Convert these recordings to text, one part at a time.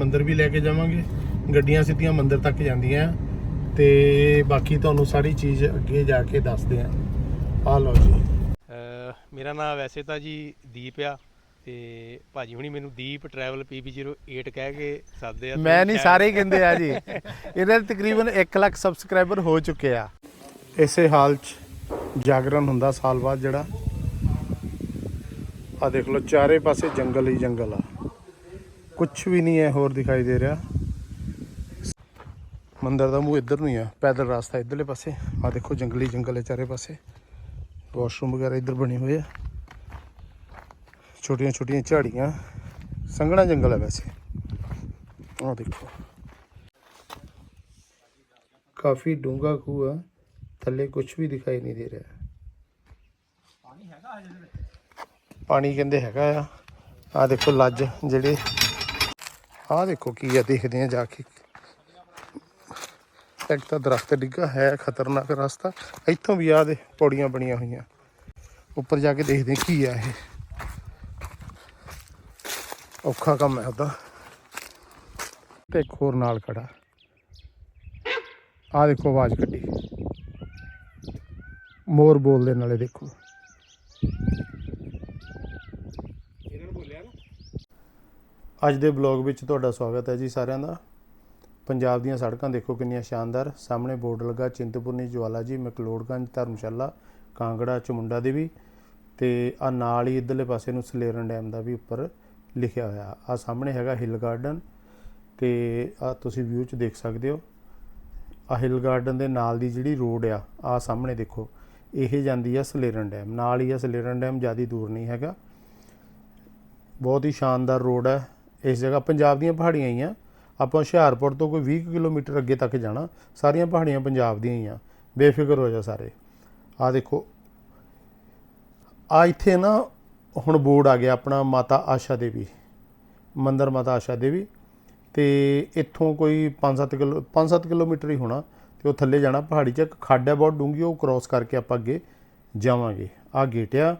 ਮੰਦਿਰ ਵੀ ਲੈ ਕੇ ਜਾਵਾਂਗੇ। ਗੱਡੀਆਂ ਸਿੱਧੀਆਂ ਮੰਦਿਰ ਤੱਕ ਜਾਂਦੀਆਂ। ਤੇ ਬਾਕੀ ਤੁਹਾਨੂੰ ਸਾਰੀ ਚੀਜ਼ ਅੱਗੇ ਜਾ ਕੇ ਦੱਸਦੇ ਆ। ਆ ਲਓ ਜੀ। ਮੇਰਾ ਨਾਮ ਵੈਸੇ ਤਾਂ ਜੀ ਦੀਪ ਆ। ਤੇ ਭਾਜੀ ਹੁਣੀ ਮੈਨੂੰ ਦੀਪ ਟਰੈਵਲ PB08 ਕਹਿ ਕੇ ਸੱਦਦੇ ਆ ਮੈਂ ਨਹੀਂ ਸਾਰੇ ਹੀ ਕਹਿੰਦੇ ਆ ਜੀ। ਇਹਦੇ ਤਕਰੀਬਨ 1 ਲੱਖ ਸਬਸਕ੍ਰਾਈਬਰ ਹੋ ਚੁੱਕੇ ਆ। ਇਸੇ ਹਾਲ 'ਚ ਜਾਗਰਣ ਹੁੰਦਾ ਸਾਲ ਬਾਅਦ ਜਿਹੜਾ। ਆ ਦੇਖ ਲਓ ਚਾਰੇ ਪਾਸੇ ਜੰਗਲ ਹੀ ਜੰਗਲ ਆ। ਕੁਝ ਵੀ ਨਹੀਂ ਹੈ, ਹੋਰ ਦਿਖਾਈ ਦੇ ਰਿਹਾ। ਮੰਦਰ ਦਾ ਮੂੰਹ ਇੱਧਰ ਨੂੰ ਹੀ ਆ, ਪੈਦਲ ਰਸਤਾ ਇੱਧਰਲੇ ਪਾਸੇ। ਆ ਦੇਖੋ, ਜੰਗਲੀ ਜੰਗਲ ਹੈ ਚਾਰੇ ਪਾਸੇ। ਵਾਸ਼ਰੂਮ ਵਗੈਰਾ ਇੱਧਰ ਬਣੇ ਹੋਏ ਆ। ਛੋਟੀਆਂ ਛੋਟੀਆਂ ਝਾੜੀਆਂ। ਸੰਘਣਾ ਜੰਗਲ ਹੈ ਵੈਸੇ। ਆਹ ਦੇਖੋ। ਕਾਫੀ ਡੂੰਘਾ ਖੂਹ ਆ। ਥੱਲੇ ਕੁਝ ਵੀ ਦਿਖਾਈ ਨਹੀਂ ਦੇ ਰਿਹਾ। ਪਾਣੀ ਕਹਿੰਦੇ ਹੈਗਾ ਆ। ਆ ਦੇਖੋ, ਲੱਜ ਜਿਹੜੇ ਆਹ ਦੇਖੋ ਕੀ ਆ, ਦੇਖਦੇ ਆ ਜਾ ਕੇ। ਇੱਕ ਤਾਂ ਦਰਖਤ ਡਿੱਗਾ, ਹੈ ਖਤਰਨਾਕ ਰਸਤਾ। ਇੱਥੋਂ ਵੀ ਆ ਦੇ, ਪੌੜੀਆਂ ਬਣੀਆਂ ਹੋਈਆਂ। ਉੱਪਰ ਜਾ ਕੇ ਦੇਖਦੇ ਕੀ ਆ ਇਹ। ਔਖਾ ਕੰਮ ਹੈ ਉਹਦਾ। ਤੇ ਇੱਕ ਹੋਰ ਨਾਲ ਖੜਾ। ਆ ਦੇਖੋ ਆਵਾਜ਼ ਕੱਢੀ। ਮੋਰ ਬੋਲਦੇ ਨਾਲੇ ਦੇਖੋ। ਅੱਜ ਦੇ ਬਲੌਗ ਵਿੱਚ ਤੁਹਾਡਾ ਸਵਾਗਤ ਹੈ ਜੀ ਸਾਰਿਆਂ ਦਾ। ਪੰਜਾਬ ਦੀਆਂ ਸੜਕਾਂ ਦੇਖੋ ਕਿੰਨੀਆਂ ਸ਼ਾਨਦਾਰ। ਸਾਹਮਣੇ ਬੋਰਡ ਲੱਗਾ ਚਿੰਤਪੁਰਨੀ, ਜਵਾਲਾ ਜੀ, ਮਕਲੋੜਗੰਜ, ਧਰਮਸ਼ਾਲਾ, ਕਾਂਗੜਾ, ਚਮੁੰਡਾ ਦੇਵੀ ਤੇ ਆ ਨਾਲ ਹੀ ਇਧਰਲੇ ਪਾਸੇ ਨੂੰ ਸਲੇਰਨ ਡੈਮ ਦਾ ਵੀ ਉੱਪਰ ਲਿਖਿਆ ਹੋਇਆ। ਆ ਸਾਹਮਣੇ ਹੈਗਾ ਹਿਲ ਗਾਰਡਨ ਤੇ ਆ ਤੁਸੀਂ ਵਿਊ ਚ ਦੇਖ ਸਕਦੇ ਹੋ। ਆ ਹਿਲ ਗਾਰਡਨ ਦੇ ਨਾਲ ਦੀ ਜਿਹੜੀ ਰੋਡ ਆ ਆ ਸਾਹਮਣੇ ਦੇਖੋ, ਇਹ ਜਾਂਦੀ ਆ ਸਲੇਰਨ ਡੈਮ। ਨਾਲ ਹੀ ਆ ਸਲੇਰਨ ਡੈਮ, ਜ਼ਿਆਦਾ ਦੂਰ ਨਹੀਂ ਹੈਗਾ। ਬਹੁਤ ਹੀ ਸ਼ਾਨਦਾਰ ਰੋਡ ਹੈ। ਇਸ ਜਗ੍ਹਾ ਪੰਜਾਬ ਦੀਆਂ ਪਹਾੜੀਆਂ ਹੀ ਆ। ਆਪਾਂ ਹੁਸ਼ਿਆਰਪੁਰ ਤੋਂ ਕੋਈ 20 ਕਿਲੋਮੀਟਰ ਅੱਗੇ ਤੱਕ ਜਾਣਾ, ਸਾਰੀਆਂ ਪਹਾੜੀਆਂ ਪੰਜਾਬ ਦੀਆਂ ਹੀ ਆ। ਬੇਫਿਕਰ ਹੋ ਜਾ ਸਾਰੇ। ਆ ਦੇਖੋ। ਆ ਇੱਥੇ ਨਾ ਹੁਣ ਬੋਰਡ ਆ ਗਿਆ ਆਪਣਾ ਮਾਤਾ ਆਸ਼ਾ ਦੇਵੀ, ਮੰਦਰ ਮਾਤਾ ਆਸ਼ਾ ਦੇਵੀ। ਤੇ ਇੱਥੋਂ ਕੋਈ 5-7 ਕਿਲੋ 5-7 ਕਿਲੋਮੀਟਰ ਹੀ ਹੋਣਾ ਤੇ ਉਹ ਥੱਲੇ ਜਾਣਾ ਪਹਾੜੀ 'ਚ। ਇੱਕ ਖੱਡ ਹੈ ਬਹੁਤ ਡੂੰਗੀ ਉਹ ਕ੍ਰਾਸ ਕਰਕੇ ਆਪਾਂ ਅੱਗੇ ਜਾਵਾਂਗੇ। ਆ ਗੇਟ ਆ।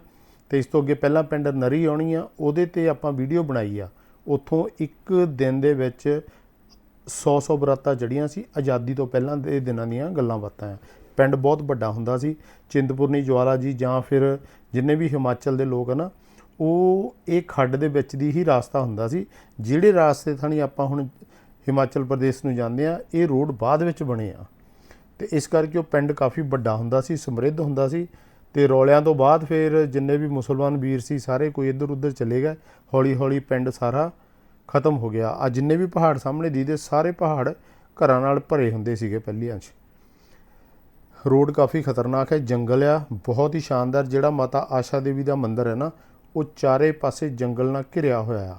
ਤੇ ਇਸ ਤੋਂ ਅੱਗੇ ਪਹਿਲਾਂ ਪਿੰਡ ਨਰੀ ਆਉਣੀ ਆ, ਉਹਦੇ ਤੇ ਆਪਾਂ ਵੀਡੀਓ ਬਣਾਈ ਆ। ਉੱਥੋਂ ਇੱਕ ਦਿਨ ਦੇ ਵਿੱਚ 100-100 ਬਰਾਤਾਂ ਜੜੀਆਂ ਸੀ। ਆਜ਼ਾਦੀ ਤੋਂ ਪਹਿਲਾਂ ਦੇ ਦਿਨਾਂ ਦੀਆਂ ਗੱਲਾਂ ਬਾਤਾਂ ਆ ਪਿੰਡ ਬਹੁਤ ਵੱਡਾ ਹੁੰਦਾ ਸੀ। ਚਿੰਤਪੁਰਨੀ, ਜਵਾਲਾ ਜੀ ਜਾਂ ਫਿਰ ਜਿੰਨੇ ਵੀ ਹਿਮਾਚਲ ਦੇ ਲੋਕ ਆ ਨਾ, ਉਹ ਇਹ ਖੱਡ ਦੇ ਵਿੱਚ ਦੀ ਹੀ ਰਾਸਤਾ ਹੁੰਦਾ ਸੀ। ਜਿਹੜੇ ਰਾਸਤੇ ਥਾਣੀ ਆਪਾਂ ਹੁਣ ਹਿਮਾਚਲ ਪ੍ਰਦੇਸ਼ ਨੂੰ ਜਾਂਦੇ ਆ, ਇਹ ਰੋਡ ਬਾਅਦ ਵਿੱਚ ਬਣੇ ਆ। ਤੇ ਇਸ ਕਰਕੇ ਉਹ ਪਿੰਡ ਕਾਫੀ ਵੱਡਾ ਹੁੰਦਾ ਸੀ, ਸਮਰਿੱਧ ਹੁੰਦਾ ਸੀ। ਤੇ ਰੌਲਿਆਂ ਤੋਂ ਬਾਅਦ ਫਿਰ ਜਿੰਨੇ ਵੀ ਮੁਸਲਮਾਨ ਵੀਰ ਸੀ ਸਾਰੇ ਕੋਈ ਇੱਧਰ ਉੱਧਰ ਚਲੇ ਗਏ। ਹੌਲੀ ਹੌਲੀ ਪਿੰਡ ਸਾਰਾ ਖਤਮ ਹੋ ਗਿਆ। ਆ ਜਿੰਨੇ ਵੀ ਪਹਾੜ ਸਾਹਮਣੇ ਦੀਦੇ ਸਾਰੇ ਪਹਾੜ ਘਰਾਂ ਨਾਲ ਭਰੇ ਹੁੰਦੇ ਸੀਗੇ ਪਹਿਲੀਆਂ 'ਚ। ਰੋਡ ਕਾਫੀ ਖਤਰਨਾਕ ਹੈ, ਜੰਗਲ ਆ, ਬਹੁਤ ਹੀ ਸ਼ਾਨਦਾਰ। ਜਿਹੜਾ ਮਾਤਾ ਆਸ਼ਾ ਦੇਵੀ ਦਾ ਮੰਦਿਰ ਹੈ ਨਾ, ਉਹ ਚਾਰੇ ਪਾਸੇ ਜੰਗਲ ਨਾਲ ਘਿਰਿਆ ਹੋਇਆ ਆ।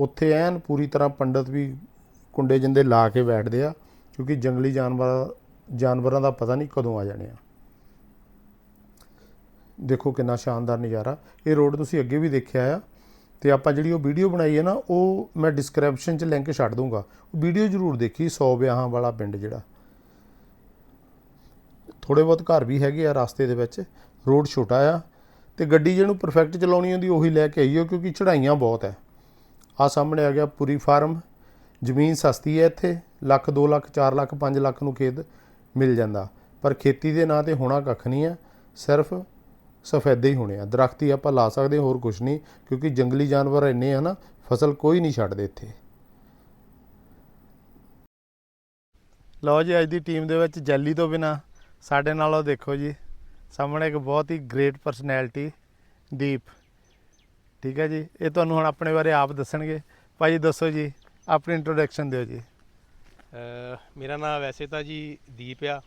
ਉੱਥੇ ਐਨ ਪੂਰੀ ਤਰ੍ਹਾਂ ਪੰਡਤ ਵੀ ਕੁੰਡੇ ਜਿੰਦੇ ਲਾ ਕੇ ਬੈਠਦੇ ਆ, ਕਿਉਂਕਿ ਜੰਗਲੀ ਜਾਨਵਰਾਂ ਜਾਨਵਰਾਂ ਦਾ ਪਤਾ ਨਹੀਂ ਕਦੋਂ ਆ ਜਾਣੇ ਆ। ਦੇਖੋ ਕਿੰਨਾ ਸ਼ਾਨਦਾਰ ਨਜ਼ਾਰਾ। ਇਹ ਰੋਡ ਤੁਸੀਂ ਅੱਗੇ ਵੀ ਦੇਖਿਆ ਆ। ਤੇ ਆਪਾਂ ਜਿਹੜੀ ਉਹ ਵੀਡੀਓ ਬਣਾਈ ਹੈ ਨਾ, ਉਹ ਮੈਂ ਡਿਸਕ੍ਰਿਪਸ਼ਨ 'ਚ ਲਿੰਕ ਛੱਡ ਦੂੰਗਾ। ਉਹ ਵੀਡੀਓ ਜ਼ਰੂਰ ਦੇਖੀ 100 ਵਿਆਹਾਂ ਵਾਲਾ ਪਿੰਡ ਜਿਹੜਾ। ਥੋੜੇ ਬਹੁਤ ਘਰ ਵੀ ਹੈਗੇ ਆ ਰਸਤੇ ਦੇ ਵਿੱਚ। ਰੋਡ ਛੋਟਾ ਆ। ਤੇ ਗੱਡੀ ਜਿਹਨੂੰ ਪਰਫੈਕਟ ਚਲਾਉਣੀ ਹੁੰਦੀ, ਉਹੀ ਲੈ ਕੇ ਆਈਓ, ਕਿਉਂਕਿ ਚੜਾਈਆਂ ਬਹੁਤ ਹੈ ਆ ਸਾਹਮਣੇ ਆ ਗਿਆ ਪੂਰੀ ਫਾਰਮ। ਜ਼ਮੀਨ ਸਸਤੀ ਹੈ ਇੱਥੇ। ਲੱਖ 2 ਲੱਖ 4 ਲੱਖ 5 ਲੱਖ ਨੂੰ ਖੇਤ ਮਿਲ ਜਾਂਦਾ। ਪਰ ਖੇਤੀ ਦੇ ਨਾਂ ਤੇ ਹੋਣਾ ਕੱਖ ਨਹੀਂ ਹੈ ਸਿਰਫ ਸਫੈਦੇ ਹੀ ਹੋਣੇ ਆ। ਦਰਖਤੀ ਆਪਾਂ ਲਾ ਸਕਦੇ ਹਾਂ, ਹੋਰ ਕੁਝ ਨਹੀਂ ਕਿਉਂਕਿ ਜੰਗਲੀ ਜਾਨਵਰ ਇੰਨੇ ਆ ਨਾ ਫਸਲ ਕੋਈ ਨਹੀਂ ਛੱਡਦੇ ਇੱਥੇ। ਲਓ ਜੀ ਅੱਜ ਦੀ ਟੀਮ ਦੇ ਵਿੱਚ ਜੈਲੀ ਤੋਂ ਬਿਨਾ ਸਾਡੇ ਨਾਲੋਂ ਦੇਖੋ ਜੀ ਸਾਹਮਣੇ ਇੱਕ ਬਹੁਤ ਹੀ ਗ੍ਰੇਟ ਪਰਸਨੈਲਿਟੀ ਦੀਪ। ਠੀਕ ਹੈ ਜੀ ਇਹ ਤੁਹਾਨੂੰ ਹੁਣ ਆਪਣੇ ਬਾਰੇ ਆਪ ਦੱਸਣਗੇ। ਭਾਜੀ ਦੱਸੋ ਜੀ ਆਪਣੀ ਇੰਟਰੋਡਕਸ਼ਨ ਦਿਓ ਜੀ। ਮੇਰਾ ਨਾਮ ਵੈਸੇ ਤਾਂ ਜੀ ਦੀਪ ਆ।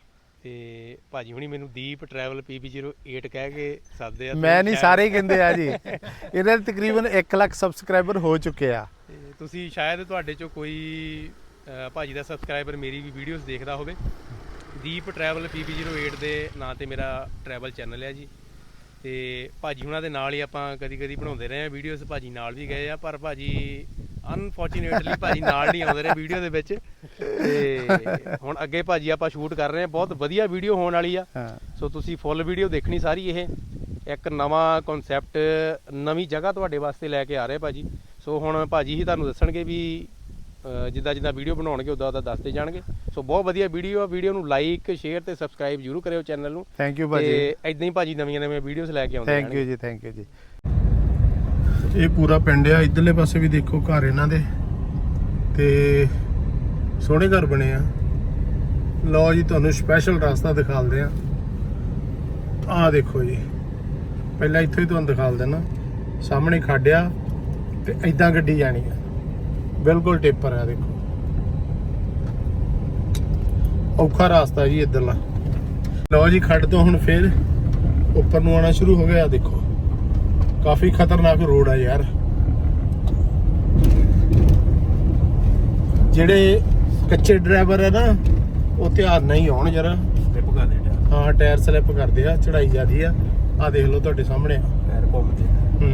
ਤੇ ਭਾਜੀ ਹੁਣੀ ਮੈਨੂੰ ਦੀਪ ਟਰੈਵਲ PB08 ਕਹਿ ਕੇ ਸੱਦਦੇ ਆ ਮੈਂ ਨਹੀਂ ਸਾਰੇ ਹੀ ਕਹਿੰਦੇ ਆ ਜੀ। ਇਹਦੇ ਤਕਰੀਬਨ 1 ਲੱਖ ਸਬਸਕ੍ਰਾਈਬਰ ਹੋ ਚੁੱਕੇ ਆ। ਤੇ ਤੁਸੀਂ ਸ਼ਾਇਦ ਤੁਹਾਡੇ ਚੋਂ ਕੋਈ ਅਹ ਭਾਜੀ ਦਾ ਸਬਸਕ੍ਰਾਈਬਰ ਮੇਰੀ ਵੀ ਵੀਡੀਓਜ਼ ਦੇਖਦਾ ਹੋਵੇ। ਦੀਪ ਟਰੈਵਲ PB08 ਦੇ ਨਾਂ ਤੇ ਮੇਰਾ ਟਰੈਵਲ ਚੈਨਲ ਹੈ ਜੀ। ਤੇ ਭਾਜੀ ਹੁਣਾਂ ਦੇ ਨਾਲ ਹੀ ਆਪਾਂ ਕਦੀ ਕਦੀ ਬਣਾਉਂਦੇ ਰਹੇ ਆ ਵੀਡੀਓਜ਼ ਭਾਜੀ ਨਾਲ ਵੀ ਗਏ ਆ ਪਰ ਭਾਜੀ ਅਨਫੋਰਚੂਨੇਟਲੀ ਭਾਜੀ ਨਾਲ ਨਹੀਂ ਆਉਂਦੇ ਰਹੇ ਵੀਡੀਓ ਦੇ ਵਿੱਚ। ਤੇ ਹੁਣ ਅੱਗੇ ਭਾਜੀ ਆਪਾਂ ਸ਼ੂਟ ਕਰ ਰਹੇ ਆ ਬਹੁਤ ਵਧੀਆ ਵੀਡੀਓ ਹੋਣ ਵਾਲੀ ਆ। ਹਾਂ। ਸੋ ਤੁਸੀਂ ਫੁੱਲ ਵੀਡੀਓ ਦੇਖਣੀ ਸਾਰੀ ਇਹ। ਇੱਕ ਨਵਾਂ ਕਨਸੈਪਟ ਨਵੀਂ ਜਗ੍ਹਾ ਤੁਹਾਡੇ ਵਾਸਤੇ ਲੈ ਕੇ ਆ ਰਹੇ ਭਾਜੀ। ਸੋ ਹੁਣ ਭਾਜੀ ਹੀ ਤੁਹਾਨੂੰ ਦੱਸਣਗੇ ਵੀ ਜਿੱਦਾਂ ਜਿੱਦਾਂ ਵੀਡੀਓ ਬਣਾਉਣਗੇ ਉਦਾਂ ਉਦਾਂ ਦੱਸਦੇ ਜਾਣਗੇ। ਸੋ ਬਹੁਤ ਵਧੀਆ ਵੀਡੀਓ ਆ। ਵੀਡੀਓ ਨੂੰ ਲਾਈਕ ਸ਼ੇਅਰ ਤੇ ਸਬਸਕ੍ਰਾਈਬ ਜ਼ਰੂਰ ਕਰਿਓ ਚੈਨਲ ਨੂੰ। ਥੈਂਕ ਯੂ ਭਾਜੀ। ਤੇ ਇਦਾਂ ਹੀ ਭਾਜੀ ਨਵੀਆਂ ਨਵੀਆਂ ਵੀਡੀਓਜ਼ ਲੈ ਕੇ ਆਉਂਦੇ ਥੈਂਕ ਯੂ ਜੀ ਥੈਂਕ ਯੂ ਜੀ। ਇਹ ਪੂਰਾ ਪਿੰਡ ਆ। ਇਧਰਲੇ ਪਾਸੇ ਵੀ ਦੇਖੋ ਘਰ ਇਹਨਾਂ ਦੇ। ਤੇ ਸੋਹਣੇ ਘਰ ਬਣੇ ਆ। ਲਓ ਜੀ, ਤੁਹਾਨੂੰ ਸਪੈਸ਼ਲ ਰਸਤਾ ਦਿਖਾਲਦੇ ਆ। ਆਹ ਦੇਖੋ ਜੀ। ਪਹਿਲਾਂ ਇੱਥੋਂ ਹੀ ਤੁਹਾਨੂੰ ਦਿਖਾਲ ਦੇਣਾ ਸਾਹਮਣੇ ਖਾਡਿਆ ਤੇ ਐਦਾਂ ਗੱਡੀ ਜਾਣੀ ਆ। ਬਿਲਕੁਲ ਟੇਪਰ ਆ, ਦੇਖੋ। ਔਖਾ ਰਸਤਾ ਜੀ ਇੱਧਰਲਾ। ਲਓ ਜੀ, ਖੱਡ ਤੋਂ ਹੁਣ ਫੇਰ ਉੱਪਰ ਨੂੰ ਆਣਾ ਸ਼ੁਰੂ ਹੋ ਗਿਆ, ਦੇਖੋ। ਕਾਫੀ ਖਤਰਨਾਕ ਰੋਡ ਆ ਯਾਰ। ਜਿਹੜੇ ਕੱਚੇ ਡਰਾਈਵਰ ਆ ਨਾ ਉਹ ਧਿਆਨ ਨਹੀਂ ਆਉਣ ਜਰਾ। ਸਲਿੱਪ ਕਰ ਦੇ ਟਾਇਰ। ਹਾਂ ਟਾਇਰ ਸਲਿੱਪ ਕਰਦੇ ਆ ਚੜਾਈ ਜਿਆਦੀ ਆ। ਆ ਦੇਖ ਲਓ ਤੁਹਾਡੇ ਸਾਹਮਣੇ। ਟਾਇਰ ਘੁੰਮਦੇ ਹੂੰ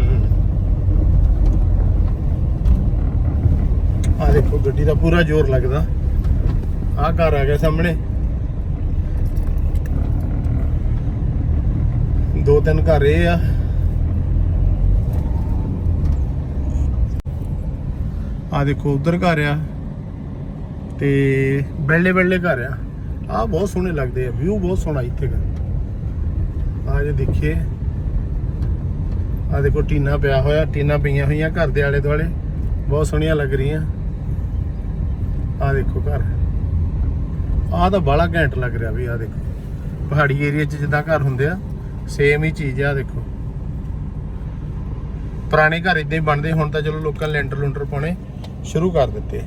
ਆ ਦੇਖੋ ਗੱਡੀ ਦਾ ਪੂਰਾ ਜ਼ੋਰ ਲੱਗਦਾ। ਆ ਘਰ ਆ ਗਿਆ ਸਾਹਮਣੇ। ਦੋ ਤਿੰਨ ਘਰ ਇਹ ਆ। ਆ ਦੇਖੋ ਉਧਰ ਘਰ ਆ। ਤੇ ਬੈਲੇ ਬੈਲੇ ਘਰ ਆ। ਆ ਬਹੁਤ ਸੋਹਣੇ ਲੱਗਦੇ ਆ ਵਿਊ ਬਹੁਤ ਸੋਹਣਾ ਇੱਥੇ ਦਾ। ਆ ਜੇ ਦੇਖੀਏ ਆ ਦੇਖੋ ਟੀਨਾ ਪਿਆ ਹੋਇਆ, ਟੀਨਾ ਪਈਆਂ ਹੋਈਆਂ ਘਰ ਦੇ ਆਲੇ ਦੁਆਲੇ ਬਹੁਤ ਸੋਹਣੀਆਂ ਲੱਗ ਰਹੀਆਂ। ਆ ਦੇਖੋ ਘਰ। ਆ ਤਾਂ ਬਾਲਾ ਘੈਂਟ ਲੱਗ ਰਿਹਾ ਵੀ ਆ ਦੇਖੋ। ਪਹਾੜੀ ਏਰੀਆ 'ਚ ਜਿੱਦਾਂ ਘਰ ਹੁੰਦੇ ਆ ਸੇਮ ਹੀ ਚੀਜ਼ ਆ ਦੇਖੋ। ਪੁਰਾਣੇ ਘਰ ਇਦਾਂ ਹੀ ਬਣਦੇ, ਹੁਣ ਤਾਂ ਚਲੋ ਲੋਕਾਂ ਨੇ ਲੈਂਟਰ ਲੁੰਟਰ ਪਾਉਣੇ ਸ਼ੁਰੂ ਕਰ ਦਿੱਤੇ।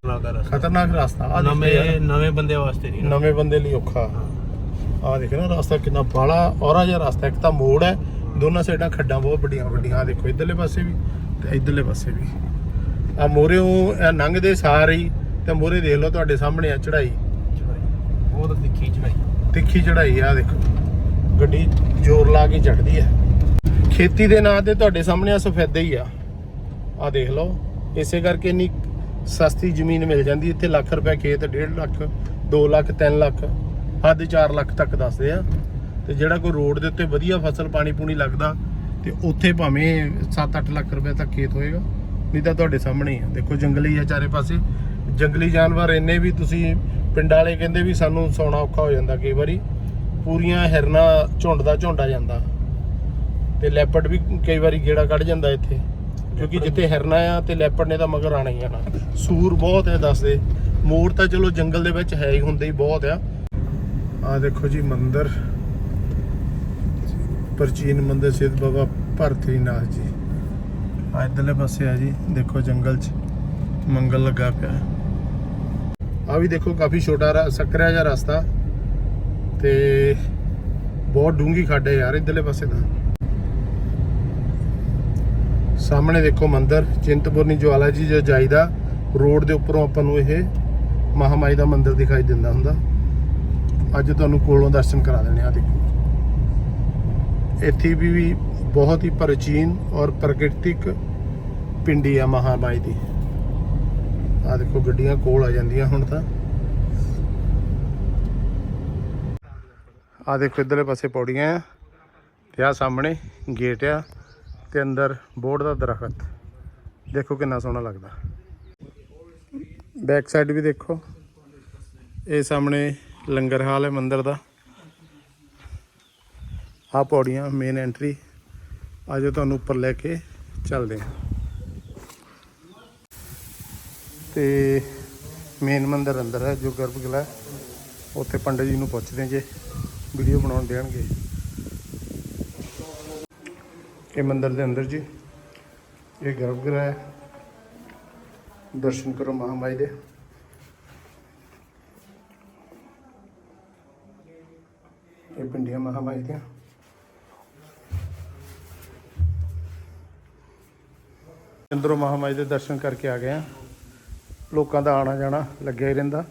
ਖਤਰਨਾਕ ਰਸਤਾ। ਆ ਨਵੇਂ ਨਵੇਂ ਬੰਦੇ ਵਾਸਤੇ ਨਹੀਂ ਨਵੇਂ ਬੰਦੇ ਲਈ ਔਖਾ। ਆ ਦੇਖ ਨਾ ਰਸਤਾ ਕਿੰਨਾ ਬਾਲਾ ਔਰਾ ਜਿਹਾ ਰਸਤਾ ਇੱਕ ਤਾਂ ਮੋੜ ਹੈ। ਦੋਨਾਂ ਸਾਈਡਾਂ ਖੱਡਾਂ ਬਹੁਤ ਵੱਡੀਆਂ ਵੱਡੀਆਂ। ਆ ਦੇਖੋ ਇਧਰਲੇ ਪਾਸੇ ਵੀ ਤੇ ਇਧਰਲੇ ਪਾਸੇ ਵੀ। ਆ ਮੋਰਿਓਂ ਲੰਘਦੇ ਸਾਰੇ ਹੀ ਤੇ ਮੋਰੇ ਦੇਖ ਲਓ ਤੁਹਾਡੇ ਸਾਹਮਣੇ ਆ ਚੜਾਈ। ਬਹੁਤ ਤਿੱਖੀ ਚੜਾਈ। ਤਿੱਖੀ ਚੜਾਈ ਆ ਦੇਖੋ। ਗੱਡੀ ਜ਼ੋਰ ਲਾ ਕੇ ਚੜਦੀ ਆ ਖੇਤੀ ਦੇ ਨਾਂ ਤੇ ਤੁਹਾਡੇ ਸਾਹਮਣੇ ਆ ਸਫੈਦੇ ਹੀ ਆ। ਆ ਦੇਖ ਲਓ। ਇਸੇ ਕਰਕੇ ਇੰਨੀ ਸਸਤੀ ਜ਼ਮੀਨ ਮਿਲ ਜਾਂਦੀ, ਇੱਥੇ ਲੱਖ ਰੁਪਏ ਖੇਤ 1.5 ਲੱਖ 2 ਲੱਖ 3 ਲੱਖ, ਹੱਦ 4 ਲੱਖ ਤੱਕ ਦੱਸਦੇ ਆ। ਤੇ ਜਿਹੜਾ ਕੋਈ ਰੋਡ ਦੇ ਉੱਤੇ ਵਧੀਆ ਫਸਲ ਪਾਣੀ ਪੂਣੀ ਲੱਗਦਾ, ਤੇ ਉੱਥੇ ਭਾਵੇਂ 7-8 ਲੱਖ ਰੁਪਏ ਤੱਕ ਖੇਤ ਹੋਏਗਾ, ਨਹੀਂ ਤਾਂ ਤੁਹਾਡੇ ਸਾਹਮਣੇ ਆ। ਦੇਖੋ, ਜੰਗਲੀ ਆ ਚਾਰੇ ਪਾਸੇ। ਜੰਗਲੀ ਜਾਨਵਰ ਇੰਨੇ ਵੀ ਤੁਸੀਂ ਪਿੰਡ ਵਾਲੇ ਕਹਿੰਦੇ ਵੀ ਸਾਨੂੰ ਸੌਣਾ ਔਖਾ ਹੋ ਜਾਂਦਾ ਕਈ ਵਾਰੀ। ਪੂਰੀਆਂ ਹਿਰਨਾ ਝੁੰਡ ਦਾ ਝੁੰਡਾ ਜਾਂਦਾ। ਤੇ ਲੈਪਰਡ ਵੀ ਕਈ ਵਾਰੀ ਗੇੜਾ ਕੱਢ ਜਾਂਦਾ ਇੱਥੇ। ਕਿਉਂਕਿ ਜਿੱਥੇ ਹਿਰਨਾ ਆ ਤੇ ਲੈਪਰਡ ਨੇ ਤਾਂ ਮਗਰ ਆਣਾ ਹੀ ਆਣਾ। ਸੂਰ ਬਹੁਤ ਹੈ ਦੱਸਦੇ ਮੋਰ ਤਾਂ ਚਲੋ ਜੰਗਲ ਦੇ ਵਿੱਚ ਹੈ ਹੀ ਹੁੰਦੇ ਹੀ ਬਹੁਤ ਆ। ਆ ਦੇਖੋ ਜੀ ਮੰਦਿਰ। ਪ੍ਰਾਚੀਨ ਮੰਦਿਰ ਸਿੱਧ ਬਾਬਾ ਭਰਤਰੀਨਾਥ ਜੀ। ਆ ਇਧਰਲੇ ਪਾਸੇ ਆ ਜੀ, ਦੇਖੋ ਜੰਗਲ 'ਚ ਮੰਗਲ ਲੱਗਾ ਪਿਆ। ਆ ਵੀ ਦੇਖੋ ਕਾਫੀ ਛੋਟਾ ਰਾ- ਸਕਰਿਆ ਜਿਹਾ ਰਸਤਾ। ਤੇ ਬਹੁਤ ਡੂੰਗੀ ਖੱਡ ਹੈ ਯਾਰ ਇਧਰਲੇ ਪਾਸੇ ਤਾਂ। ਸਾਹਮਣੇ ਦੇਖੋ ਮੰਦਿਰ, ਚਿੰਤਪੁਰਨੀ ਜਵਾਲਾ ਜੀ ਜੋ ਜਾਈਦਾ, ਰੋਡ ਦੇ ਉੱਪਰੋਂ ਆਪਾਂ ਨੂੰ ਇਹ ਮਹਾਮਾਈ ਦਾ ਮੰਦਿਰ ਦਿਖਾਈ ਦਿੰਦਾ ਹੁੰਦਾ। ਅੱਜ ਤੁਹਾਨੂੰ ਕੋਲੋਂ ਦਰਸ਼ਨ ਕਰਾ ਦਿੰਦੇ ਆ ਦੇਖੋ। ਇੱਥੇ ਵੀ ਬਹੁਤ ਹੀ ਪ੍ਰਾਚੀਨ ਔਰ ਪ੍ਰਕਿਰਤਿਕ ਪਿੰਡੀ ਆ ਮਹਾਮਾਈ ਦੀ। ਆ ਦੇਖੋ, ਗੱਡੀਆਂ ਕੋਲ ਆ ਜਾਂਦੀਆਂ ਹੁਣ ਤਾਂ। ਆ ਦੇਖੋ, ਇਧਰਲੇ ਪਾਸੇ ਪੌੜੀਆਂ ਆ। ਤੇ ਆ ਸਾਹਮਣੇ ਗੇਟ ਆ। ਤੇ ਅੰਦਰ ਬੋਰਡ ਦਾ ਦਰਖਤ। ਦੇਖੋ ਕਿੰਨਾ ਸੋਹਣਾ ਲੱਗਦਾ। ਬੈਕ ਸਾਈਡ ਵੀ ਦੇਖੋ। ਇਹ ਸਾਹਮਣੇ ਲੰਗਰ ਹਾਲ ਹੈ ਮੰਦਿਰ ਦਾ। ਆ ਪੌੜੀਆਂ ਮੇਨ ਐਂਟਰੀ ਆਜੋ ਤੁਹਾਨੂੰ ਉੱਪਰ ਲੈ ਕੇ ਚੱਲਦੇ ਹਾਂ। ਤੇ ਮੇਨ ਮੰਦਿਰ ਅੰਦਰ ਹੈ ਜੋ ਗਰਭਗ੍ਰਹਿ ਹੈ। ਉੱਥੇ ਪੰਡਤ ਜੀ ਨੂੰ ਪੁੱਛਦੇ ਜੇ। ਵੀਡੀਓ ਬਣਾਉਣ ਦੇਣਗੇ। ਇਹ ਮੰਦਿਰ ਦੇ ਅੰਦਰ ਜੀ। ਇਹ ਗਰਭਗ੍ਰਹਿ ਹੈ। ਦਰਸ਼ਨ ਕਰੋ ਮਹਾਮਾਈ ਦੇ। ਇਹ ਪਿੰਡੀਆਂ ਮਹਾਮਾਈ ਦੀਆਂ। ਅੰਦਰੋਂ ਮਹਾਮਾਈ ਦੇ ਦਰਸ਼ਨ ਕਰਕੇ ਆ ਗਏ ਆ। ਲੋਕਾਂ ਦਾ ਆਣਾ ਜਾਣਾ ਲੱਗਿਆ ਹੀ ਰਹਿੰਦਾ।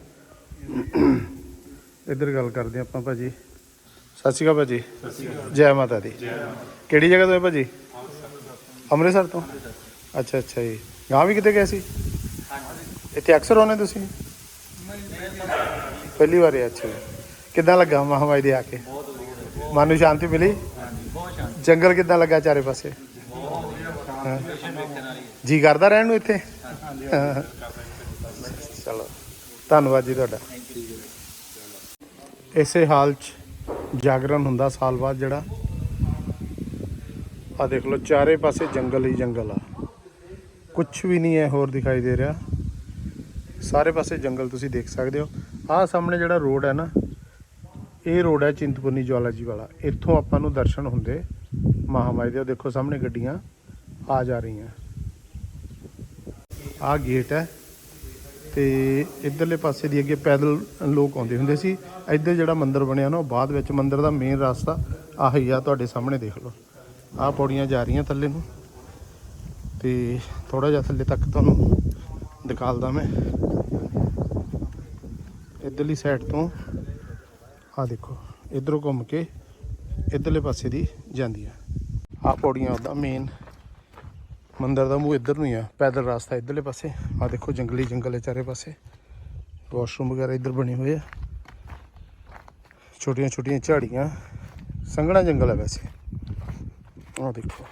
ਇੱਧਰ ਗੱਲ ਕਰਦੇ ਆਪਾਂ ਭਾਜੀ। ਸਤਿ ਸ਼੍ਰੀ ਅਕਾਲ ਭਾਜੀ। ਜੈ ਮਾਤਾ ਦੀ। ਕਿਹੜੀ ਜਗ੍ਹਾ ਤੋਂ ਹੈ ਭਾਜੀ? ਅੰਮ੍ਰਿਤਸਰ ਤੋਂ? ਅੱਛਾ ਅੱਛਾ ਜੀ। ਗਾਂ ਵੀ ਕਿਤੇ ਗਏ ਸੀ? ਇੱਥੇ ਅਕਸਰ ਆਉਂਦੇ ਤੁਸੀਂ? ਪਹਿਲੀ ਵਾਰ ਹੈ ਅੱਛਾ ਜੀ। ਕਿੱਦਾਂ ਲੱਗਾ ਮਹਾਮਾਈ ਦੇ ਆ ਕੇ? ਮਨ ਨੂੰ ਸ਼ਾਂਤੀ ਮਿਲੀ? ਜੰਗਲ ਕਿੱਦਾਂ ਲੱਗਾ ਚਾਰੇ ਪਾਸੇ? ਜੀ ਕਰਦਾ ਰਹਿਣ ਨੂੰ ਇੱਥੇ? ਚਲੋ। ਧੰਨਵਾਦ ਜੀ ਤੁਹਾਡਾ। ਇਸੇ ਹਾਲ 'ਚ ਜਾਗਰਣ ਹੁੰਦਾ ਸਾਲ ਬਾਅਦ ਜਿਹੜਾ। ਆ ਦੇਖ ਲਓ, ਚਾਰੇ ਪਾਸੇ ਜੰਗਲ ਹੀ ਜੰਗਲ ਆ। ਕੁਝ ਵੀ ਨਹੀਂ ਹੈ ਹੋਰ ਦਿਖਾਈ ਦੇ ਰਿਹਾ। ਸਾਰੇ ਪਾਸੇ ਜੰਗਲ ਤੁਸੀਂ ਦੇਖ ਸਕਦੇ ਹੋ। ਆਹ ਸਾਹਮਣੇ ਜਿਹੜਾ ਰੋਡ ਹੈ ਨਾ, ਇਹ ਰੋਡ ਹੈ ਚਿੰਤਪੁਰਨੀ ਜੁਆਲੋਜੀ ਵਾਲਾ। ਇੱਥੋਂ ਆਪਾਂ ਨੂੰ ਦਰਸ਼ਨ ਹੁੰਦੇ। ਮਹਾਮਾਈ ਦੇ ਦੇਖੋ ਸਾਹਮਣੇ ਗੱਡੀਆਂ ਆ ਜਾ ਰਹੀਆਂ। ਆਹ ਗੇਟ ਹੈ। ਤੇ ਇਧਰਲੇ ਪਾਸੇ ਦੀ ਅੱਗੇ ਪੈਦਲ ਲੋਕ ਆਉਂਦੇ ਹੁੰਦੇ ਸੀ। ਇੱਧਰ ਜਿਹੜਾ ਮੰਦਿਰ ਬਣਿਆ ਨਾ, ਉਹ ਬਾਅਦ ਵਿੱਚ ਮੰਦਿਰ ਦਾ ਮੇਨ ਰਸਤਾ ਆਹੀ ਆ, ਤੁਹਾਡੇ ਸਾਹਮਣੇ ਦੇਖ ਲਓ। ਆਹ ਪੌੜੀਆਂ ਜਾ ਰਹੀਆਂ ਥੱਲੇ ਨੂੰ। ਤੇ ਥੋੜਾ ਜਿਹਾ ਥੱਲੇ ਤੱਕ ਤੁਹਾਨੂੰ ਦਿਖਾਲਦਾ ਮੈਂ। ਇਧਰਲੀ ਸਾਈਡ ਤੋਂ ਆਹ ਦੇਖੋ, ਇਧਰੋਂ ਘੁੰਮ ਕੇ ਇਧਰਲੇ ਪਾਸੇ ਦੀ ਜਾਂਦੀ ਆ। ਆਹ ਪੌੜੀਆਂ ਉਹਦਾ ਮੇਨ ਮੰਦਰ ਦਾ ਮੂੰਹ ਇੱਧਰ ਨੂੰ ਹੀ ਆ, ਪੈਦਲ ਰਸਤਾ ਇੱਧਰਲੇ ਪਾਸੇ ਆ ਦੇਖੋ ਜੰਗਲੀ ਜੰਗਲ ਹੈ ਚਾਰੇ ਪਾਸੇ। ਵਾਸ਼ਰੂਮ ਵਗੈਰਾ ਇੱਧਰ ਬਣੇ ਹੋਏ ਆ। ਛੋਟੀਆਂ ਛੋਟੀਆਂ ਝਾੜੀਆਂ, ਸੰਘਣਾ ਜੰਗਲ ਹੈ ਵੈਸੇ। ਆ ਦੇਖੋ,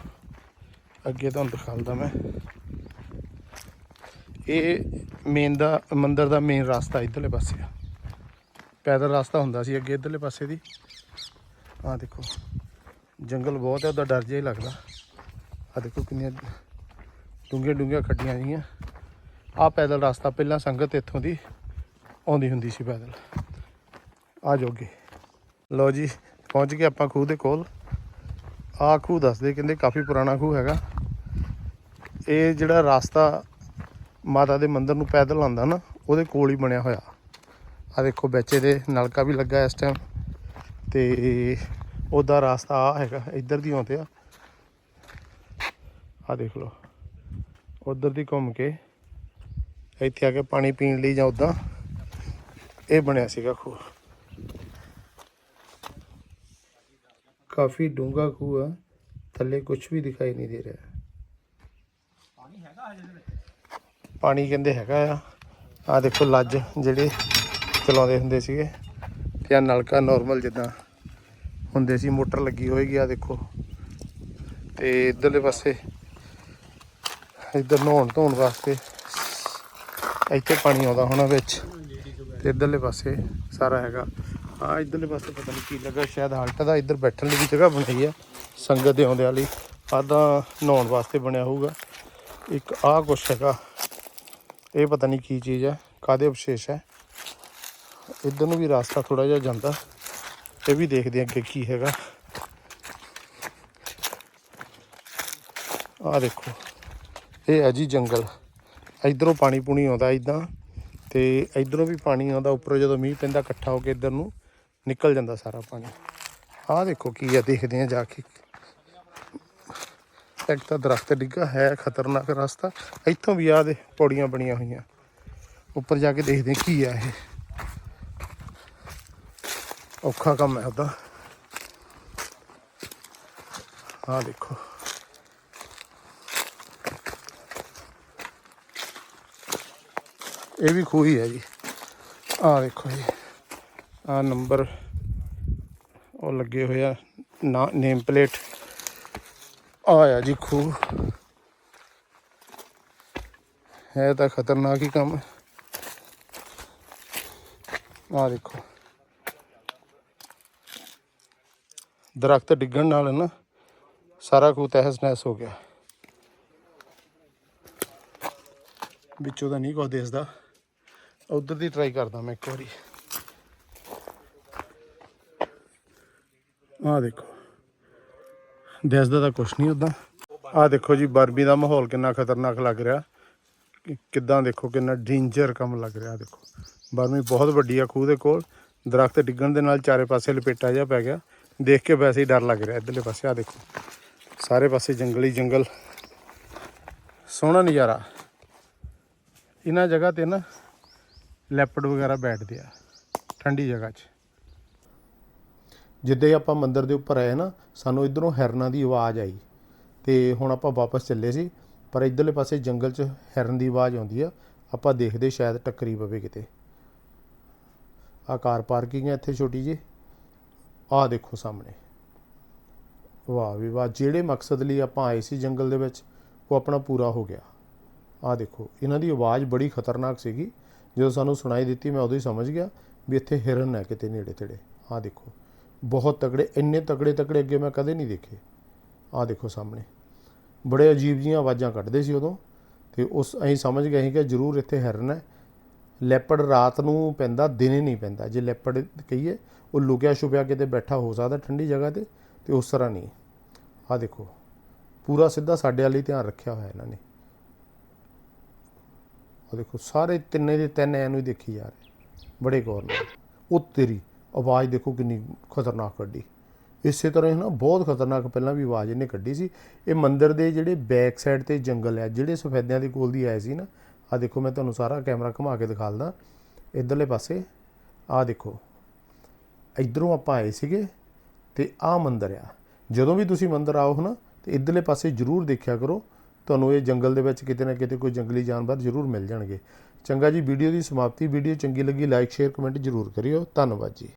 ਅੱਗੇ ਤੁਹਾਨੂੰ ਦਿਖਾਉਂਦਾ ਮੈਂ। ਇਹ ਮੇਨ ਦਾ, ਮੰਦਰ ਦਾ ਮੇਨ ਰਸਤਾ ਇੱਧਰਲੇ ਪਾਸੇ ਆ। ਪੈਦਲ ਰਸਤਾ ਹੁੰਦਾ ਸੀ ਅੱਗੇ ਇੱਧਰਲੇ ਪਾਸੇ ਦੀ। ਆ ਦੇਖੋ, ਜੰਗਲ ਬਹੁਤ ਹੈ ਉਹਦਾ ਡਰ ਜਿਹਾ ਹੀ ਲੱਗਦਾ। ਆ ਦੇਖੋ ਕਿੰਨੀਆਂ ਡੂੰਘੀਆਂ ਡੂੰਘੀਆਂ ਖੱਡੀਆਂ ਜੀਆਂ। ਆ ਪੈਦਲ ਰਸਤਾ ਪਹਿਲਾਂ ਸੰਗਤ ਇੱਥੋਂ ਦੀ ਆਉਂਦੀ ਹੁੰਦੀ ਸੀ ਪੈਦਲ। ਆ ਜੋਗੇ ਲਓ ਜੀ, ਪਹੁੰਚ ਗਏ ਆਪਾਂ ਖੂਹ ਦੇ ਕੋਲ। ਆ ਖੂਹ ਦੱਸਦੇ ਕਹਿੰਦੇ ਕਾਫੀ ਪੁਰਾਣਾ ਖੂਹ ਹੈਗਾ। ਇਹ ਜਿਹੜਾ ਰਸਤਾ ਮਾਤਾ ਦੇ ਮੰਦਿਰ ਨੂੰ ਪੈਦਲ ਆਉਂਦਾ ਨਾ, ਉਹਦੇ ਕੋਲ ਹੀ ਬਣਿਆ ਹੋਇਆ। ਆ ਦੇਖੋ ਵਿੱਚ ਦੇ ਨਲਕਾ ਵੀ ਲੱਗਾ ਇਸ ਟਾਈਮ ਤੇ ਉਹਦਾ ਰਸਤਾ ਆ ਹੈਗਾ, ਇੱਧਰ ਦੀ ਆਉਂਦੇ ਆ। ਆ ਦੇਖ ਲਓ। ਉਧਰ ਦੀ ਘੁੰਮ ਕੇ, ਇੱਥੇ ਆ ਕੇ ਪਾਣੀ ਪੀਣ ਲਈ ਜਾਂ ਉਦਾਂ ਇਹ ਬਣਿਆ ਸੀਗਾ ਖੂਹ। ਕਾਫੀ ਡੂੰਘਾ ਖੂਹ ਆ, ਥੱਲੇ ਕੁਝ ਵੀ ਦਿਖਾਈ ਨਹੀਂ ਦੇ ਰਿਹਾ। ਪਾਣੀ ਕਹਿੰਦੇ ਹੈਗਾ ਆ। ਆ ਦੇਖੋ ਲੱਜ ਜਿਹੜੇ ਚਲਾਉਂਦੇ ਹੁੰਦੇ ਸੀਗੇ, ਤੇ ਆ ਨਲਕਾ ਨਾਰਮਲ ਜਿੱਦਾਂ ਹੁੰਦੇ ਸੀ, ਮੋਟਰ ਲੱਗੀ ਹੋਏਗੀ ਆ ਦੇਖੋ। ਤੇ ਇਧਰਲੇ ਪਾਸੇ ਇੱਧਰ ਨਹਾਉਣ ਧੋਣ ਵਾਸਤੇ। ਇੱਥੇ ਪਾਣੀ ਆਉਂਦਾ ਹੋਣਾ ਵਿੱਚ। ਤੇ ਇਧਰਲੇ ਪਾਸੇ ਸਾਰਾ ਹੈਗਾ। ਆ ਇਧਰਲੇ ਪਾਸੇ ਪਤਾ ਨਹੀਂ ਕੀ ਲੱਗਾ, ਸ਼ਾਇਦ ਹਾਲਟ ਦਾ। ਇੱਧਰ ਬੈਠਣ ਲਈ ਵੀ ਜਗ੍ਹਾ ਬਣਾਈ ਹੈ ਸੰਗਤ ਦੇ ਆਉਂਦਿਆਂ ਵਾਲੀ ਆਦਾਂ ਨਹਾਉਣ ਵਾਸਤੇ ਬਣਿਆ ਹੋਊਗਾ। ਇੱਕ ਆਹ ਕੁਛ ਹੈਗਾ। ਇਹ ਪਤਾ ਨਹੀਂ ਕੀ ਚੀਜ਼ ਹੈ ਕਾਦੇ ਅਵਸ਼ੇਸ਼ ਹੈ। ਇੱਧਰ ਨੂੰ ਵੀ ਰਸਤਾ ਥੋੜਾ ਜਿਹਾ ਜਾਂਦਾ। ਇਹ ਵੀ ਦੇਖਦੇ ਹਾਂ ਅੱਗੇ ਕੀ ਹੈਗਾ। ਆਹ ਦੇਖੋ। ਇਹ ਹੈ ਜੀ ਜੰਗਲ। ਇਧਰੋਂ ਪਾਣੀ ਪੂਣੀ ਆਉਂਦਾ ਇਦਾਂ ਤੇ ਇਧਰੋਂ ਵੀ ਪਾਣੀ ਆਉਂਦਾ, ਉੱਪਰੋਂ ਜਦੋਂ ਮੀਂਹ ਪੈਂਦਾ ਇਕੱਠਾ ਹੋ ਕੇ ਇਧਰ ਨੂੰ ਨਿਕਲ ਜਾਂਦਾ ਸਾਰਾ ਪਾਣੀ। ਆਹ ਦੇਖੋ ਕੀ ਆ ਦੇਖਦੇ ਹਾਂ ਜਾ ਕੇ। ਇੱਕ ਤਾਂ ਦਰਖਤ ਡਿੱਗਾ, ਹੈ ਖਤਰਨਾਕ ਰਸਤਾ। ਇੱਥੋਂ ਵੀ ਆਹ ਦੇ ਪੌੜੀਆਂ ਬਣੀਆਂ ਹੋਈਆਂ। ਉੱਪਰ ਜਾ ਕੇ ਦੇਖਦੇ ਕੀ ਆ ਇਹ। ਔਖਾ ਕੰਮ ਹੈ ਉਹਦਾ। ਆਹ ਦੇਖੋ। ਇਹ ਵੀ ਖੂਹ ਹੀ ਹੈ ਜੀ। ਆਹ ਦੇਖੋ ਜੀ। ਆਹ ਨੰਬਰ ਉਹ ਲੱਗੇ ਹੋਏ ਆ। ਨਾ, ਨੇਮ ਪਲੇਟ। ਆਇਆ ਜੀ ਖੂਹ। ਹੈ ਤਾਂ ਖਤਰਨਾਕ ਹੀ ਕੰਮ ਆ ਦੇਖੋ ਦਰਖਤ ਡਿੱਗਣ ਨਾਲ ਨਾ ਸਾਰਾ ਕੁ ਤਹਿਸ ਨਹਿਸ ਹੋ ਗਿਆ। ਵਿੱਚੋਂ ਤਾਂ ਨਹੀਂ ਕੁਝ ਦਿਸਦਾ। ਉਧਰ ਦੀ ਟਰਾਈ ਕਰਦਾ ਮੈਂ ਇੱਕ ਵਾਰੀ। ਆਹ ਦੇਖੋ। ਦਿਸਦਾ ਤਾਂ ਕੁਛ ਨਹੀਂ ਉਦਾਂ ਆਹ ਦੇਖੋ ਜੀ, ਬਰਬੀ ਦਾ ਮਾਹੌਲ ਕਿੰਨਾ ਖਤਰਨਾਕ ਲੱਗ ਰਿਹਾ। ਕਿੱਦਾਂ ਦੇਖੋ, ਕਿੰਨਾ ਡੇਂਜਰ ਕੰਮ ਲੱਗ ਰਿਹਾ ਦੇਖੋ। ਬਰਮੀ ਬਹੁਤ ਵੱਡੀ ਆ ਖੂਹ ਦੇ ਕੋਲ। ਦਰਖਤ ਡਿੱਗਣ ਦੇ ਨਾਲ ਚਾਰੇ ਪਾਸੇ ਲਪੇਟਾ ਜਿਹਾ ਪੈ ਗਿਆ। ਦੇਖ ਕੇ ਵੈਸੇ ਹੀ ਡਰ ਲੱਗ ਰਿਹਾ ਇਧਰਲੇ ਪਾਸੇ ਆ ਦੇਖੋ। ਸਾਰੇ ਪਾਸੇ ਜੰਗਲੀ ਜੰਗਲ। ਸੋਹਣਾ ਨਜ਼ਾਰਾ। ਇਹਨਾਂ ਜਗ੍ਹਾ ਤੇ ਨਾ ਲੈਪਰਡ ਵਗੈਰਾ ਬੈਠਦੇ ਆ, ਠੰਡੀ ਜਗ੍ਹਾ 'ਚ। ਜਿੱਦਾਂ ਹੀ ਆਪਾਂ ਮੰਦਿਰ ਦੇ ਉੱਪਰ ਆਏ ਨਾ, ਸਾਨੂੰ ਇਧਰੋਂ ਹਿਰਨਾਂ ਦੀ ਆਵਾਜ਼ ਆਈ। ਤੇ ਹੁਣ ਆਪਾਂ ਵਾਪਸ ਚੱਲੇ ਸੀ, ਪਰ ਇਧਰਲੇ ਪਾਸੇ ਜੰਗਲ 'ਚ ਹਿਰਨ ਦੀ ਆਵਾਜ਼ ਆਉਂਦੀ ਆ, ਆਪਾਂ ਦੇਖਦੇ ਸ਼ਾਇਦ ਟੱਕਰੀ ਪਵੇ ਕਿਤੇ। ਆ ਕਾਰ ਪਾਰਕਿੰਗ ਹੈ ਇੱਥੇ ਛੋਟੀ ਜੀ ਆਹ ਦੇਖੋ ਸਾਹਮਣੇ। ਵਾਹ ਵੀ ਵਾਹ, ਜਿਹੜੇ ਮਕਸਦ ਲਈ ਆਪਾਂ ਆਏ ਸੀ ਜੰਗਲ ਦੇ ਵਿੱਚ, ਉਹ ਆਪਣਾ ਪੂਰਾ ਹੋ ਗਿਆ। ਆਹ ਦੇਖੋ, ਇਹਨਾਂ ਦੀ ਆਵਾਜ਼ ਬੜੀ ਖਤਰਨਾਕ ਸੀਗੀ। ਜਦੋਂ ਸਾਨੂੰ ਸੁਣਾਈ ਦਿੱਤੀ, ਮੈਂ ਉਦੋਂ ਹੀ ਸਮਝ ਗਿਆ ਵੀ ਇੱਥੇ ਹਿਰਨ ਹੈ ਕਿਤੇ ਨੇੜੇ ਤੇੜੇ। ਆਹ ਦੇਖੋ, ਬਹੁਤ ਤਕੜੇ, ਇੰਨੇ ਤਕੜੇ ਤਕੜੇ ਅੱਗੇ ਮੈਂ ਕਦੇ ਨਹੀਂ ਦੇਖੇ। ਆਹ ਦੇਖੋ ਸਾਹਮਣੇ। ਬੜੇ ਅਜੀਬ ਜੀਆਂ ਆਵਾਜ਼ਾਂ ਕੱਢਦੇ ਸੀ ਉਦੋਂ ਤੇ ਉਸ ਅਸੀਂ ਸਮਝ ਗਏ ਸੀ ਕਿ ਜ਼ਰੂਰ ਇੱਥੇ ਹਿਰਨ ਹੈ। ਲੈਪੜ ਰਾਤ ਨੂੰ ਪੈਂਦਾ, ਦਿਨੇ ਨਹੀਂ ਪੈਂਦਾ। ਜੇ ਲੈਪੜ ਕਹੀਏ, ਉਹ ਲੁਕਿਆ ਛੁਪਿਆ ਕਿਤੇ ਬੈਠਾ ਹੋ ਸਕਦਾ ਠੰਡੀ ਜਗ੍ਹਾ ਤੇ ਤੇ ਉਸ ਤਰ੍ਹਾਂ ਨਹੀਂ। ਆਹ ਦੇਖੋ, ਪੂਰਾ ਸਿੱਧਾ ਸਾਡੇ ਵਾਲੀ ਧਿਆਨ ਰੱਖਿਆ ਹੋਇਆ ਇਹਨਾਂ ਨੇ। ਉਹ ਦੇਖੋ, ਸਾਰੇ ਤਿੰਨੇ ਦੇ ਤਿੰਨ ਐਨੂੰ ਹੀ ਦੇਖੀ ਜਾ ਰਹੇ। ਬੜੇ ਗੌਰ ਨਾਲ। ਉਹ ਤੇਰੀ ਆਵਾਜ਼ ਦੇਖੋ ਕਿੰਨੀ ਖਤਰਨਾਕ ਕੱਢੀ। ਇਸੇ ਤਰ੍ਹਾਂ ਹੀ ਨਾ, ਬਹੁਤ ਖਤਰਨਾਕ ਪਹਿਲਾਂ ਵੀ ਆਵਾਜ਼ ਇਹਨੇ ਕੱਢੀ ਸੀ। ਇਹ ਮੰਦਿਰ ਦੇ ਜਿਹੜੇ ਬੈਕ ਸਾਈਡ ਤੇ ਜੰਗਲ ਹੈ, ਜਿਹੜੇ ਸਫੈਦਿਆਂ ਦੇ ਕੋਲ ਦੀ ਆਏ ਸੀ ਨਾ ਆ ਦੇਖੋ ਮੈਂ ਤੁਹਾਨੂੰ ਸਾਰਾ ਕੈਮਰਾ ਘੁਮਾ ਕੇ ਦਿਖਾ ਦਿਖਾਲਦਾ ਇਧਰਲੇ ਪਾਸੇ ਆ ਦੇਖੋ, ਇਧਰੋਂ ਆਪਾਂ ਆਏ ਸੀਗੇ ਤੇ ਆ ਮੰਦਿਰ ਆ। ਜਦੋਂ ਵੀ ਤੁਸੀਂ ਮੰਦਿਰ ਆਓ ਹਨਾ, ਤੇ ਇਧਰਲੇ ਪਾਸੇ ਜਰੂਰ ਦੇਖਿਆ ਕਰੋ। ਤੁਹਾਨੂੰ ਇਹ ਜੰਗਲ ਦੇ ਵਿੱਚ ਕਿਤੇ ਨਾ ਕਿਤੇ ਕੋਈ ਜੰਗਲੀ ਜਾਨਵਰ ਜਰੂਰ ਮਿਲ ਜਾਣਗੇ। ਚੰਗਾ ਜੀ, ਵੀਡੀਓ ਦੀ ਸਮਾਪਤੀ, ਵੀਡੀਓ ਚੰਗੀ ਲੱਗੀ ਲਾਈਕ ਸ਼ੇਅਰ ਕਮੈਂਟ ਜਰੂਰ ਕਰਿਓ। ਧੰਨਵਾਦ ਜੀ।